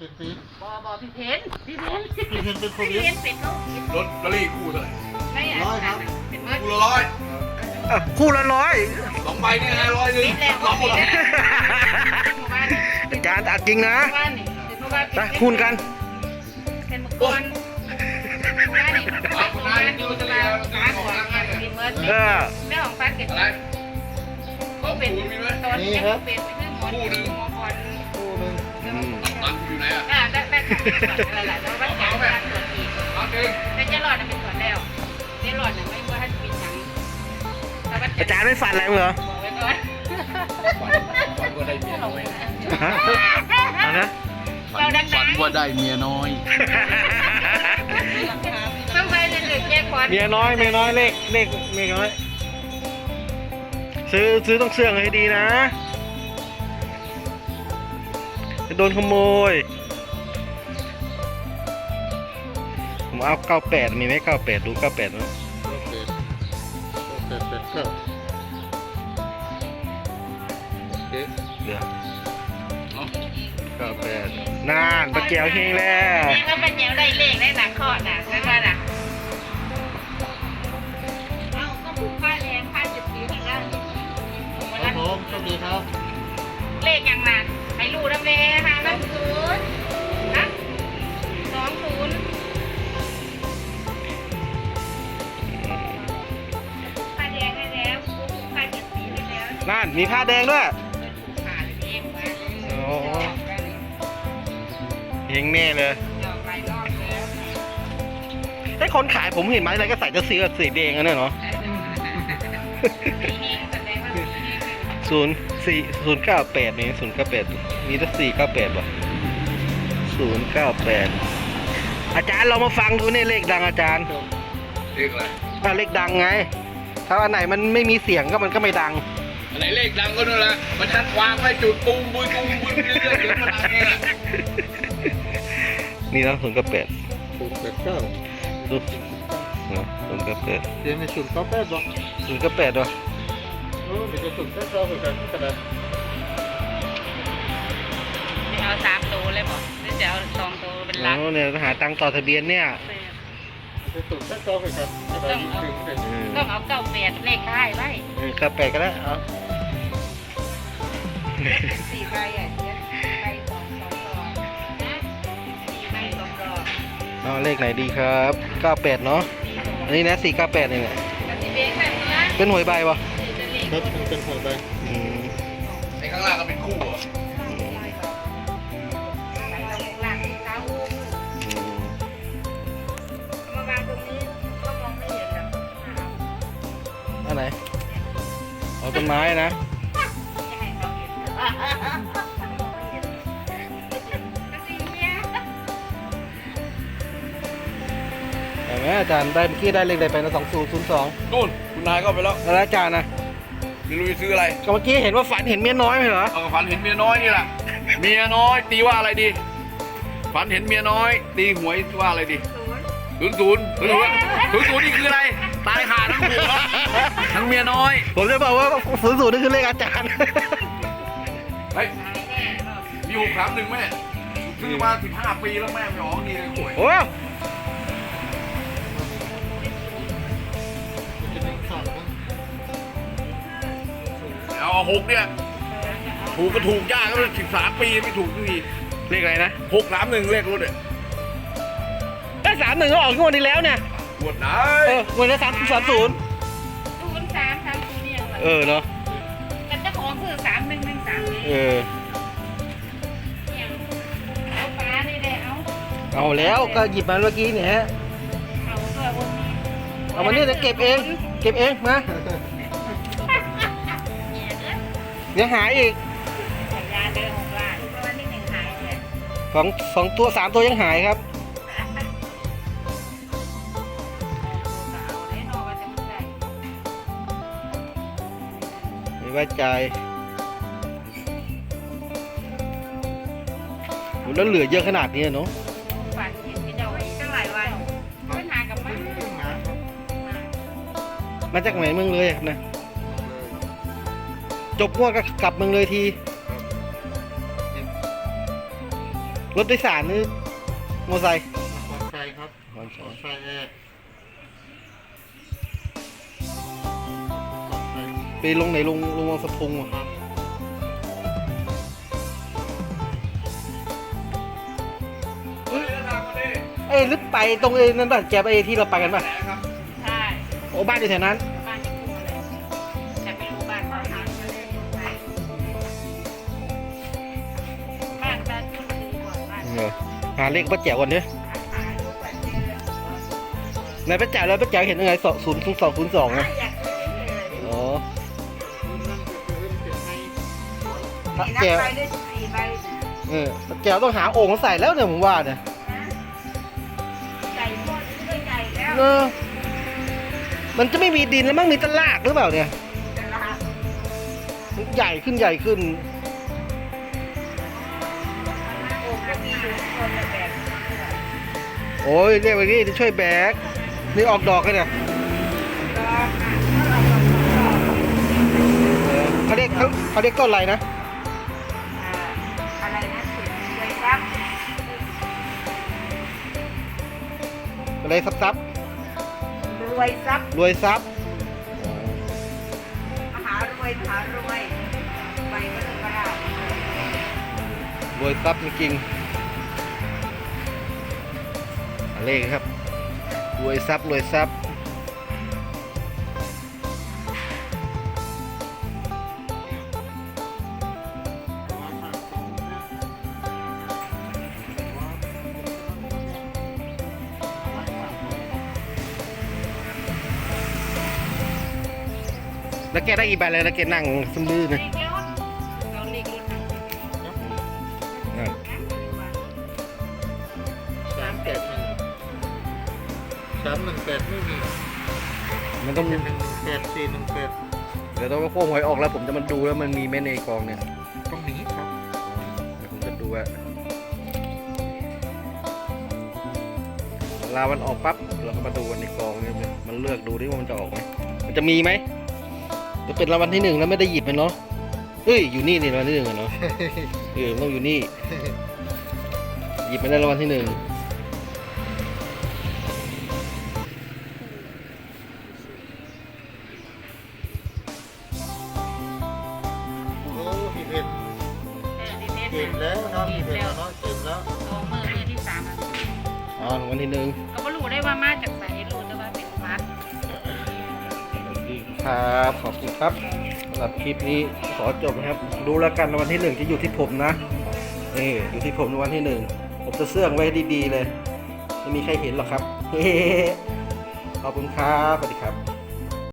เป็นปีบอบอพี่เพนพี่เพนพี่เพนเป็นโคพี่วิดเพนเป็นโรครถกะลี่คู่เท่าไหร่ไม่อะร้อยครับเป็นเมื่อคู่ละร้อยอะคู่ละร้อยสองใบนี่ไงร้อยหนึ่งปิดแล้วสองหมดปิแล้ดวแล้วหมู่บ้านอาจารย์อัดจริงนะหมู่บ้านนี่เป็นหมู่บ้านไปคูณกันเป็นหมู่บ้านหมู่บ้านนี่หมู่บ้านอยู่ตลาดฟ้าหัวเป็นเมื่อเออแม่ของฟ้าเก็บอะไรสองเป็นศูนย์มีไหมตอนนี้เป็นไปเรื่อง ตังอยู่ไหนอะอ่าได้ได้ค่ะอะไรล่ะแล้ววัดการการตรวจอีกตังค์เองแต่เจะหลอดน่ะเป็นตรวจแล้วเจะหลอดน่ะไม่ว่าท่านเป็นหยังแต่วัดอาจารย์ไม่ฝันอะไรมั้งเหรอบอกไว้ก่อนฝันว่าได้เมียน้อยฮะเอานะ เราดังฝันว่าได้เมียน้อยๆต้องไปเรื่อยๆแก้ควันเมียน้อยเมียน้อยเลขเลขเมียน้อย ซื้อซื้อต้องเชื่องให้ดีนะ จะโดนขโมย ผมเอาเก้าแปดมีไหมเก้าแปดดูเก้าแปดนะโอเคโอเคเป็นเก้าโอเคเดี๋ยวเนาะเก้าแปดนานปลาเกียวเฮงแล้วนี่ก็เป็นเจียวได้เลขได้หนักข้อน่ะใช่ไหมล่ะเอ้าก็ผูกผ้าแดงผ้าจุดสีของเราครับผมโชคดีครับ เลขยังน่ะให้รู้ดำเลยห้าสองศูนย์นะสองศูนย์ผ้าแดงให้แล้วผูกผ้าจุดสีให้แล้วนั่นมีผ้าแดงด้วยผ้าเองมาโอ้เฮงแน่เลยดอกหลายรอบแล้วไอ้คนขายผมเห็นไหมอะไรก็ใส่จะสีกับสีแดงกันเนี่ยเนาะสีเฮงแสดงว่าสีเฮงศูนย์ สี่ศูนย์เก้าแปดนี่ศูนย์เก้าแปดมีแต่สี่เก้าแปดป่ะศูนย์เก้าแปดอาจารย์เรามาฟังดูนี่เลขดังอาจารย์เลขอะไรอะเลขดังไง ถ้าอันไหนมันไม่มีเสียงก็มันก็ไม่ดัง อันไหนเลขดังก็นั่นแหละมันชัดวางไว้จุดตุ้มบุยตุ้มบุยเรื่อยๆเดี๋ยวมันดังเองอะนี่นะศูนย์เก้าแปดศูนย์แปดเก้าดูนะศูนย์เก้าแปดเดี๋ยวในศูนย์เก้าแปดบอกศูนย์เก้าแปดวะ เออเดี๋ยวจะศูนย์เก้าเก้าเหมือนกันก็ได้ไม่เอาสามตัวเลยบอกหรือจะเอาสองตัวเป็นหอ๋ลักอเนี่ยหาตังค์ต่อทะเบียนเนี่ยเดี๋ยวศูนย์เก้าเก้าเหมือนกันก็ได้ยิ่งถึงเลยอืมต้องเอาเก้าแปดเลขท้ายไว้เก้าแปดก็ได้เอาสี่ใบอะเดี๋ยวใบสองสองดอกนะสี่ใบสองดอกเอาเลขไหนดีครับเก้าแปดเนาะอันนี้นะสี่เก้าแปดนี่แหละกับสีเบงแบบนี้เป็นหวยใบปะจะเลข ครับมันเป็นหัวใบอืมไอ้ข้างล่างก็เป็นคู่อะใบเราข้างล่างที่เก้าอืมมาวางตรงนี้ก็มองไม่เห็นหรอกอันไหนเอาต้นไม้นะจะให้เขาเห็นมองไม่เห็นก็สีเนี้ยเห็นไหมอาจารย์ได้เมื่อกี้ได้เลขใดไปนะสองศูนย์ศูนย์สองนู่นคุณนายก็ไปแล้วแล้วอาจารย์นะ ไม่รู้จะซื้ออะไรก็เมื่อกี้เห็นว่าฝันเห็นเมียน้อยไหมเหรอเอากับฝันเห็นเมียน้อยนี่แหละเมียน้อย ตีว่าอะไรดี ฝันเห็นเมียน้อย ตีหวยว่าอะไรดีศูนย์ศูนย์ศูนย์ศูนย์ศูนย์ศูนย์นี่คืออะไรตายขาทั้งหัวทั้งเมียน้อย ผมจะบอกว่าศูนย์ศูนย์นี่คือเลขอาจารย์เฮ้ยหายแน่รอบมีหกสามหนึ่งแม่ซื้อมาสิบห้าปีแล้วแม่ไม่ออกนี่เลยหวย หกเนี่ย ถูกก็ถูกยากก็สิบสามปีไม่ถูกสักทีเลขอะไรนะหกสามหนึ่งเลขรถเนี่ยได้สามหนึ่งก็ออกงวดนี้แล้วเนี่ยปวดไหนเอองวดนี้สามสามศูนย์ศูนย์สามสามศูนย์เนี่ยเหรอเออเนาะแต่เจ้าของคือสามหนึ่งหนึ่งสามเนี่ยเออเอาปลาได้เลยเอาเอาแล้วก็หยิบมาเมื่อกี้เนี่ยฮะเอาตัวบนนี้เอามานี่จะเก็บเอง เก็บเองมาเนี่ยเด้อ เดี๋ยวหายอีกสัญญาเดินหกล้านเพราะว่านี่หนึ่งหายเลยสองสองตัวสามตัวยังหายครับเอาได้นอนว่าจะไม่ได้ไม่ไว้ใจโหแล้วเหลือเยอะขนาดนี้เนาะฝันเห็นที่เจ้าไว้ตั้งหลายวันเพิ่นหากับมันมาจากไหนเมืองเลยอะนะ จบงวดก็กลับเมืองเลยที รถโดยสารนี่มอเตอร์ไซค์มอไซค์ครับมอเตอร์ไซมอค์ไซค์แอร์มอไซค์ไปลงไหนลงลงวังสะพุงอะครับเฮ้ยเดินทางมาดิเอ้ยหรือไปตรงเอ้นั่นป่ะแจบเอที่เราไปกันป่ะแหนครับใช่โอ้บ้านอยู่แถวนั้น หาเลขป้าแจ๋วก่อนเนียหาลูกแบบนี้ในป้าแจ๋วแล้วป้าแจ๋วเห็นยังไงสองศูนย์สองศูนย์สองนะอยากเห็นเลยอ๋อนั่นก็คือเก็บให้ป้ามีนับแจ๋วไปด้วยสี่ใบเออป้าแจ๋วต้องหาโอ่งมาใส่แล้วเนี่ยผมว่าเนี่ยนะใหญ่หมดด้วยใหญ่แล้วเออมันจะไม่มีดินแล้วมั้งมีแตลากหรือเปล่าเนี่ยแต่ละใหญ่ขึ้นใหญ่ขึ้น โอ้ยเรียกไปนี่จะช่วยแบก นี่ออกดอกเลยเนี่ยก็อะถ้าเราลองทดสอบเออเขาเรียกเขาเขาเรียกต้นอะไรนะอ่าอะไรนะสุดเลยครับอะไรซับซับรวยทรัพย์รวยทรัพย์มหารวยมหารวยไปก็เลยกระดาษรวยทรัพย์จริงๆ เลขครับรวยทรัพย์รวยทรัพย์แล้วแกได้กี่ใบเลยแล้วแกนั่งสมบื้อนะ มันต้อง หนึ่งแปดสี่หนึ่งแปดเดี๋ยวต้องโค้งหวยออกแล้ว ผมจะมาดูแล้วมันมีไหมในกองเนี่ยต้องหนีครับ เดี๋ยวผมจะดูว่าเวลามันออกปั๊บเราก็มาดูกันในกองเนี่ยมันเลือกดูดิว่ามันจะออกไหมมันจะมีไหมจะเป็นรางวัลที่หนึ่งแล้วไม่ได้หยิบมันเนาะเอ้ยอยู่นี่นี่รางวัลที่หนึ่งอะเนาะเออมันต้องอยู่นี่ หยิบไม่ได้รางวัลที่หนึ่ง เออที่เพชรเก่งแล้วเนาะพี่เพชรเนาะเก่งแล้วสองมือมือที่สามอะอ๋อรางวัลที่หนึ่งก็ไม่รู้ได้ว่ามาจากไหนรู้แต่ว่าเป็นวัด ครับขอบคุณครับสำหรับคลิปนี้ขอจบนะครับ ดูแล้วกันรางวัลที่หนึ่งจะอยู่ที่ผมนะนี่อยู่ที่ผมรางวัลที่หนึ่งผมจะเสื่องไว้ให้ดีๆเลยไม่มีใครเห็นหรอกครับ ขอบคุณครับสวัสดีครับ